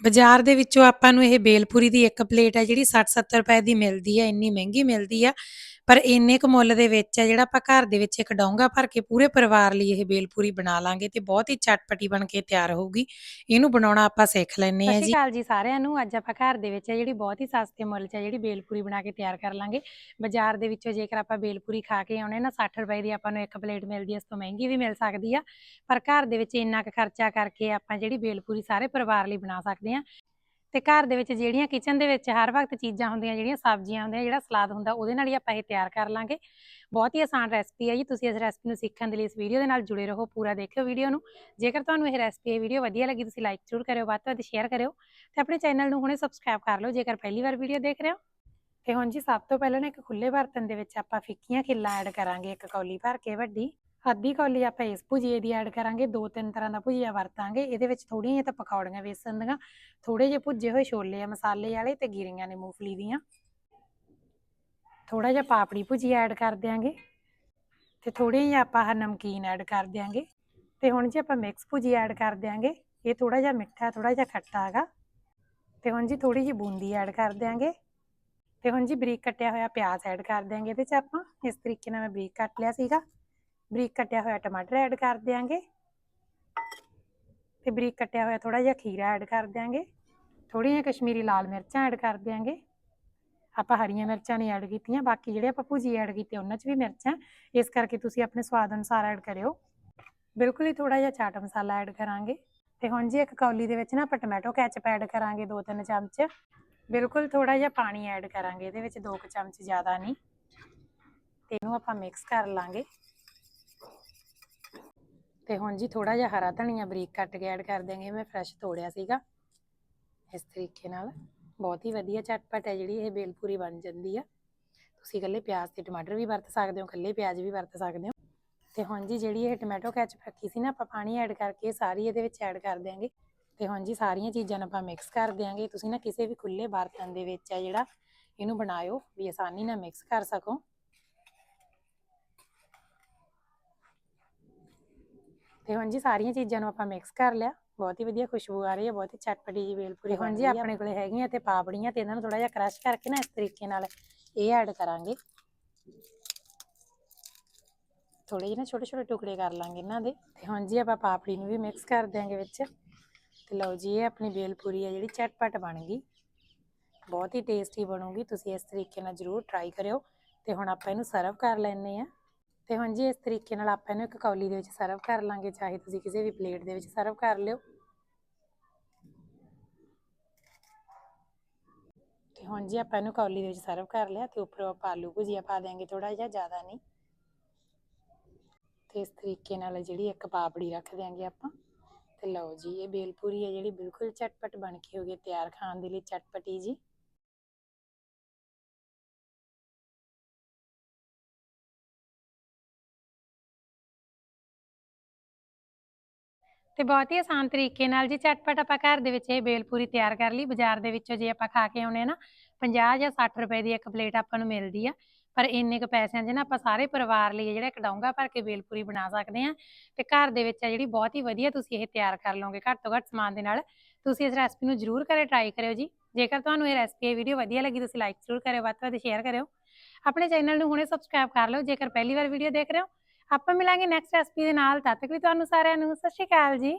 ਬਾਜ਼ਾਰ ਦੇ ਵਿੱਚੋਂ ਆਪਾਂ ਨੂੰ ਇਹ ਬੇਲਪੂਰੀ ਦੀ ਇੱਕ ਪਲੇਟ ਹੈ ਜਿਹੜੀ 60-70 ਰੁਪਏ ਦੀ ਮਿਲਦੀ ਹੈ ਇੰਨੀ ਮਹਿੰਗੀ ਮਿਲਦੀ ਆ ਪਰ ਇੰਨੇ ਕੁ ਮੁੱਲ ਦੇ ਵਿੱਚ ਹੈ ਜਿਹੜਾ ਆਪਾਂ ਘਰ ਦੇ ਵਿੱਚ ਇੱਕ ਡੋਂਗਾ ਭਰ ਕੇ ਪੂਰੇ ਪਰਿਵਾਰ ਲਈ ਇਹ ਬੇਲਪੂਰੀ ਬਣਾ ਲਾਂਗੇ ਤੇ ਬਹੁਤ ਹੀ ਚਟਪਟੀ ਬਣ ਕੇ ਤਿਆਰ ਹੋਊਗੀ। ਇਹਨੂੰ ਬਣਾਉਣਾ ਆਪਾਂ ਸਿੱਖ ਲੈਣੇ ਆ ਸਤਿ ਸ਼੍ਰੀ ਜੀ। ਅਕਾਲ ਜੀ ਸਾਰਿਆਂ ਨੂੰ। ਅੱਜ ਆਪਾਂ ਘਰ ਦੇ ਵਿੱਚ ਹੈ ਜਿਹੜੀ ਬਹੁਤ ਹੀ ਸਸਤੇ ਮੁੱਲ 'ਚ ਹੈ ਜਿਹੜੀ ਬੇਲਪੂਰੀ ਬਣਾ ਕੇ ਤਿਆਰ ਕਰ ਲਾਂਗੇ। ਬਾਜ਼ਾਰ ਦੇ ਵਿੱਚੋਂ ਜੇਕਰ ਆਪਾਂ ਬੇਲਪੂਰੀ ਖਾ ਕੇ ਆਉਣੇ ਨਾ 60 ਰੁਪਏ ਦੀ ਆਪਾਂ ਨੂੰ ਇੱਕ ਪਲੇਟ ਮਿਲਦੀ ਹੈ ਇਸ ਤੋਂ ਮਹਿੰਗੀ ਵੀ ਮਿਲ ਸਕਦੀ ਆ। ਪਰ ਘਰ ਦੇ ਵਿੱਚ ਇੰਨਾ ਕੁ ਖਰਚਾ ਕਰਕੇ ਆਪਾਂ ਜਿਹੜੀ ਬੇਲਪੂਰੀ ਸਾਰੇ ਪਰਿਵਾਰ ਲਈ ਬਣਾ ਸਕਦੇ ਆ। ਤੇ ਘਰ ਦੇ ਵਿੱਚ ਜਿਹੜੀਆਂ ਕਿਚਨ ਦੇ ਵਿੱਚ ਹਰ ਵਕਤ ਚੀਜ਼ਾਂ ਹੁੰਦੀਆਂ, ਜਿਹੜੀਆਂ ਸਬਜ਼ੀਆਂ ਹੁੰਦੀਆਂ, ਜਿਹੜਾ ਸਲਾਦ ਹੁੰਦਾ, ਉਹਦੇ ਨਾਲ ਹੀ ਆਪਾਂ ਇਹ ਤਿਆਰ ਕਰ ਲਾਂਗੇ। ਬਹੁਤ ਹੀ ਆਸਾਨ ਰੈਸਪੀ ਹੈ ਜੀ। ਤੁਸੀਂ ਇਸ ਰੈਸਪੀ ਨੂੰ ਸਿੱਖਣ ਦੇ ਲਈ ਇਸ ਵੀਡੀਓ ਦੇ ਨਾਲ ਜੁੜੇ ਰਹੋ, ਪੂਰਾ ਦੇਖਿਓ ਵੀਡੀਓ ਨੂੰ। ਜੇਕਰ ਤੁਹਾਨੂੰ ਇਹ ਰੈਸਪੀ ਇਹ ਵੀਡੀਓ ਵਧੀਆ ਲੱਗੀ, ਤੁਸੀਂ ਲਾਈਕ ਜ਼ਰੂਰ ਕਰਿਓ, ਵੱਧ ਤੋਂ ਵੱਧ ਸ਼ੇਅਰ ਕਰਿਓ। ਤੇ ਆਪਣੇ ਚੈਨਲ ਨੂੰ ਹੁਣੇ ਸਬਸਕ੍ਰਾਈਬ ਕਰ ਲਓ, ਜੇਕਰ ਪਹਿਲੀ ਵਾਰ ਵੀਡੀਓ ਦੇਖ ਰਹੇ ਹੋ। ਤੇ ਹੁਣ ਜੀ ਸਭ ਤੋਂ ਪਹਿਲਾਂ ਨਾ ਇੱਕ ਖੁੱਲੇ ਬਰਤਨ ਦੇ ਵਿੱਚ ਆਪਾਂ ਫਿੱਕੀਆਂ ਖਿੱਲਾਂ ਐਡ ਕਰਾਂਗੇ, ਇੱਕ ਕੌਲੀ ਭਰ ਕੇ ਵੱਡੀ। ਅੱਧੀ ਕੌਲੀ ਆਪਾਂ ਇਸ ਭੁਜੀਏ ਦੀ ਐਡ ਕਰਾਂਗੇ, ਦੋ ਤਿੰਨ ਤਰ੍ਹਾਂ ਦਾ ਭੁਜੀਆ ਵਰਤਾਂਗੇ। ਇਹਦੇ ਵਿੱਚ ਥੋੜੀਆਂ ਜਿਹੀਆਂ ਤਾਂ ਪਕੌੜੀਆਂ ਵੇਸਣ ਦੀਆਂ ਥੋੜੇ ਜਿਹੇ ਭੁੱਜੇ ਹੋਏ ਛੋਲੇ ਆ, ਮਸਾਲੇ ਵਾਲੇ ਤੇ ਗਿਰੀਆਂ ਨੇ ਮੂੰਗਫਲੀ ਦੀਆਂ। ਥੋੜਾ ਜਿਹਾ ਪਾਪੜੀ ਭੁਜੀਆ ਐਡ ਕਰ ਦਿਆਂਗੇ ਤੇ ਥੋੜੀ ਜਿਹੀ ਆਪਾਂ ਆਹ ਨਮਕੀਨ ਐਡ ਕਰ ਦਿਆਂਗੇ। ਤੇ ਹੁਣ ਜੀ ਆਪਾਂ ਮਿਕਸ ਭੁਜੀਆ ਐਡ ਕਰ ਦਿਆਂਗੇ, ਇਹ ਥੋੜਾ ਜਿਹਾ ਮਿੱਠਾ ਥੋੜਾ ਜਿਹਾ ਖੱਟਾ ਹੈਗਾ। ਤੇ ਹੁਣ ਜੀ ਥੋੜੀ ਜਿਹੀ ਬੂੰਦੀ ਐਡ ਕਰ ਦਿਆਂਗੇ। ਤੇ ਹੁਣ ਜੀ ਬਰੀਕ ਕੱਟਿਆ ਹੋਇਆ ਪਿਆਜ਼ ਐਡ ਕਰ ਦਿਆਂਗੇ ਇਹਦੇ ਚ ਆਪਾਂ। ਇਸ ਤਰੀਕੇ ਨਾਲ ਮੈਂ ਬਰੀਕ ਕੱਟ ਲਿਆ ਸੀਗਾ। ਬਰੀਕ ਕੱਟਿਆ ਹੋਇਆ ਟਮਾਟਰ ਐਡ ਕਰ ਦਿਆਂਗੇ। ਤੇ ਬਰੀਕ ਕੱਟਿਆ ਹੋਇਆ ਥੋੜਾ ਜਿਹਾ ਖੀਰਾ ਐਡ ਕਰ ਦਿਆਂਗੇ। ਥੋੜ੍ਹੀਆਂ ਜਿਹੀਆਂ ਕਸ਼ਮੀਰੀ ਲਾਲ ਮਿਰਚਾਂ ਐਡ ਕਰ ਦਿਆਂਗੇ। ਆਪਾਂ ਹਰੀਆਂ ਮਿਰਚਾਂ ਨਹੀਂ ਐਡ ਕੀਤੀਆਂ, ਬਾਕੀ ਜਿਹੜੇ ਆਪਾਂ ਭੁਜੀ ਐਡ ਕੀਤੇ ਉਹਨਾਂ 'ਚ ਵੀ ਮਿਰਚਾਂ, ਇਸ ਕਰਕੇ ਤੁਸੀਂ ਆਪਣੇ ਸਵਾਦ ਅਨੁਸਾਰ ਐਡ ਕਰਿਓ। ਬਿਲਕੁਲ ਹੀ ਥੋੜਾ ਜਿਹਾ ਚਾਟ ਮਸਾਲਾ ਐਡ ਕਰਾਂਗੇ। ਤੇ ਹੁਣ ਜੀ ਇੱਕ ਕੌਲੀ ਦੇ ਵਿੱਚ ਨਾ ਆਪਾਂ ਟੋਮੈਟੋ ਕੈਚਪ ਐਡ ਕਰਾਂਗੇ ਦੋ ਤਿੰਨ ਚਮਚ। ਬਿਲਕੁਲ ਥੋੜਾ ਜਿਹਾ ਪਾਣੀ ਐਡ ਕਰਾਂਗੇ, ਇਹਦੇ ਵਿੱਚ ਦੋ ਕੁ ਚਮਚ ਜ਼ਿਆਦਾ ਨਹੀਂ। ਤੇ ਇਹਨੂੰ ਆਪਾਂ ਮਿਕਸ ਕਰ ਲਾਂਗੇ। ਤੇ ਹੁਣ ਜੀ ਥੋੜਾ ਜਿਹਾ ਹਰਾ ਧਨੀਆ ਬਰੀਕ ਕੱਟ ਕੇ ਐਡ ਕਰ ਦਿਆਂਗੇ, ਮੈਂ ਫਰੈਸ਼ ਤੋੜਿਆ ਸੀਗਾ। ਇਸ ਤਰੀਕੇ ਨਾਲ। ਬਹੁਤ ਹੀ ਵਧੀਆ ਚਟਪਟ ਹੈ ਜਿਹੜੀ ਇਹ ਬੇਲਪੂਰੀ ਬਣ ਜਾਂਦੀ ਆ। ਤੁਸੀਂ ਇਕੱਲੇ ਪਿਆਜ਼ ਤੇ ਟਮਾਟਰ ਵੀ ਵਰਤ ਸਕਦੇ ਹੋ, ਇਕੱਲੇ ਪਿਆਜ਼ ਵੀ ਵਰਤ ਸਕਦੇ ਹੋ। ਤੇ ਹੁਣ ਜੀ ਜਿਹੜੀ ਇਹ ਟੋਮੈਟੋ ਕੈਚਅਪ ਰੱਖੀ ਸੀ ਨਾ, ਆਪਾਂ ਪਾਣੀ ਐਡ ਕਰਕੇ ਸਾਰੀ ਇਹਦੇ ਵਿੱਚ ਐਡ ਕਰ ਦਿਆਂਗੇ। ਤੇ ਹੁਣ ਜੀ ਸਾਰੀਆਂ ਚੀਜ਼ਾਂ ਨੂੰ ਆਪਾਂ ਮਿਕਸ ਕਰ ਦਿਆਂਗੇ। ਤੁਸੀਂ ਨਾ ਕਿਸੇ ਵੀ ਖੁੱਲੇ ਬਰਤਨ ਦੇ ਵਿੱਚ ਆ ਜਿਹੜਾ, ਇਹਨੂੰ ਬਣਾਇਓ, ਵੀ ਆਸਾਨੀ ਨਾਲ ਮਿਕਸ ਕਰ ਸਕੋ। ਤੇ ਹੁਣ ਜੀ ਸਾਰੀਆਂ ਚੀਜ਼ਾਂ ਨੂੰ ਆਪਾਂ ਮਿਕਸ ਕਰ ਲਿਆ। ਬਹੁਤ ਹੀ ਵਧੀਆ ਖੁਸ਼ਬੂ ਆ ਰਹੀ ਹੈ ਬਹੁਤ ਹੀ ਚਟਪਟੀ ਜੀ ਬੇਲਪੂਰੀ ਹੁਣ ਜੀ ਆਪਣੇ ਕੋਲੇ ਹੈਗੀਆਂ ਤੇ ਪਾਪੜੀਆਂ ਤੇ ਇਹਨਾਂ ਨੂੰ ਥੋੜਾ ਜਿਹਾ ਕ੍ਰਸ਼ ਕਰਕੇ ਨਾ ਇਸ ਤਰੀਕੇ ਨਾਲ ਇਹ ਐਡ ਕਰਾਂਗੇ। ਥੋੜੇ ਜਿਹੇ ਨਾ ਛੋਟੇ ਛੋਟੇ ਟੁਕੜੇ ਕਰ ਲਾਂਗੇ ਇਹਨਾਂ ਦੇ। ਤੇ ਹੁਣ ਜੀ ਆਪਾਂ ਪਾਪੜੀ ਨੂੰ ਵੀ ਮਿਕਸ ਕਰ ਦਿਆਂਗੇ ਵਿੱਚ। ਤੇ ਲਓ ਜੀ ਇਹ ਆਪਣੀ ਬੇਲਪੂਰੀ ਹੈ ਜਿਹੜੀ ਚਟਪਟ ਬਣ ਗਈ। ਬਹੁਤ ਹੀ ਟੇਸਟੀ ਬਣੂਗੀ ਤੁਸੀਂ ਇਸ ਤਰੀਕੇ ਨਾਲ ਜ਼ਰੂਰ ਟਰਾਈ ਕਰਿਓ। ਤੇ ਹੁਣ ਆਪਾਂ ਇਹਨੂੰ ਸਰਵ ਕਰ ਲੈਣੇ ਆ ਤੇ ਹੁਣ ਜੀ ਇਸ ਤਰੀਕੇ ਨਾਲ ਆਪਾਂ ਇਹਨੂੰ ਇੱਕ ਕੌਲੀ ਦੇ ਵਿੱਚ ਸਰਵ ਕਰ ਲਾਂਗੇ, ਚਾਹੇ ਤੁਸੀਂ ਕਿਸੇ ਵੀ ਪਲੇਟ ਦੇ ਵਿੱਚ ਸਰਵ ਕਰ ਲਿਓ। ਤੇ ਹੁਣ ਜੀ ਆਪਾਂ ਇਹਨੂੰ ਕੌਲੀ ਦੇ ਵਿੱਚ ਸਰਵ ਕਰ ਲਿਆ ਤੇ ਉੱਪਰੋਂ ਆਪਾਂ ਆਲੂ ਭੁਜੀਆ ਪਾ ਦਿਆਂਗੇ ਥੋੜਾ ਜਿਹਾ, ਜ਼ਿਆਦਾ ਨਹੀਂ। ਤੇ ਇਸ ਤਰੀਕੇ ਨਾਲ ਜਿਹੜੀ ਇੱਕ ਪਾਪੜੀ ਰੱਖ ਦਿਆਂਗੇ ਆਪਾਂ। ਤੇ ਲਓ ਜੀ, ਇਹ ਬੇਲਪੂਰੀ ਹੈ ਜਿਹੜੀ, ਬਿਲਕੁਲ ਚਟਪਟ ਬਣ ਕੇ ਹੋ ਗਈ ਤਿਆਰ ਖਾਣ ਦੇ ਲਈ ਚਟਪਟੀ ਜੀ। ਤੇ ਬਹੁਤ ਹੀ ਆਸਾਨ ਤਰੀਕੇ ਨਾਲ ਜੀ ਝਟਪਟ ਆਪਾਂ ਘਰ ਦੇ ਵਿੱਚ ਇਹ ਬੇਲਪੂਰੀ ਤਿਆਰ ਕਰ ਲਈ। ਬਾਜ਼ਾਰ ਦੇ ਵਿੱਚੋਂ ਜੇ ਆਪਾਂ ਖਾ ਕੇ ਆਉਣੇ ਨਾ 50 ਜਾਂ 60 ਰੁਪਏ ਦੀ ਇੱਕ ਪਲੇਟ ਆਪਾਂ ਨੂੰ ਮਿਲਦੀ ਆ। ਪਰ ਇੰਨੇ ਕੁ ਪੈਸਿਆਂ 'ਚ ਨਾ ਆਪਾਂ ਸਾਰੇ ਪਰਿਵਾਰ ਲਈ ਜਿਹੜਾ ਇੱਕ ਡੋਂਗਾ ਭਰ ਕੇ ਬੇਲਪੂਰੀ ਬਣਾ ਸਕਦੇ ਆ। ਤੇ ਘਰ ਦੇ ਵਿੱਚ ਆ ਜਿਹੜੀ ਬਹੁਤ ਹੀ ਵਧੀਆ ਤੁਸੀਂ ਇਹ ਤਿਆਰ ਕਰ ਲਓਗੇ ਘੱਟ ਤੋਂ ਘੱਟ ਸਮਾਨ ਦੇ ਨਾਲ, ਤੁਸੀਂ ਇਸ ਰੈਸਪੀ ਨੂੰ ਜ਼ਰੂਰ ਕਰੇ ਟਰਾਈ ਕਰਿਓ ਜੀ। ਜੇਕਰ ਤੁਹਾਨੂੰ ਇਹ ਰੈਸਪੀ ਇਹ ਵੀਡੀਓ ਵਧੀਆ ਲੱਗੀ ਤੁਸੀਂ ਲਾਈਕ ਜ਼ਰੂਰ ਕਰਿਓ, ਵੱਧ ਤੋਂ ਵੱਧ ਸ਼ੇਅਰ ਕਰਿਓ। ਆਪਣੇ ਚੈਨਲ ਨੂੰ ਹੁਣੇ ਸਬਸਕ੍ਰਾਈਬ ਕਰ ਲਓ, ਜੇਕਰ ਪਹਿਲੀ ਵਾਰ ਵੀਡੀਓ ਦੇਖ ਰਹੇ ਹੋ ਆਪਾਂ ਮਿਲਾਂਗੇ ਨੈਕਸਟ ਰੈਸਪੀ ਦੇ ਨਾਲ ਤਦ ਤੱਕ ਵੀ ਤੁਹਾਨੂੰ ਸਾਰਿਆਂ ਨੂੰ, ਸਤਿ ਸ਼੍ਰੀ ਅਕਾਲ ਜੀ।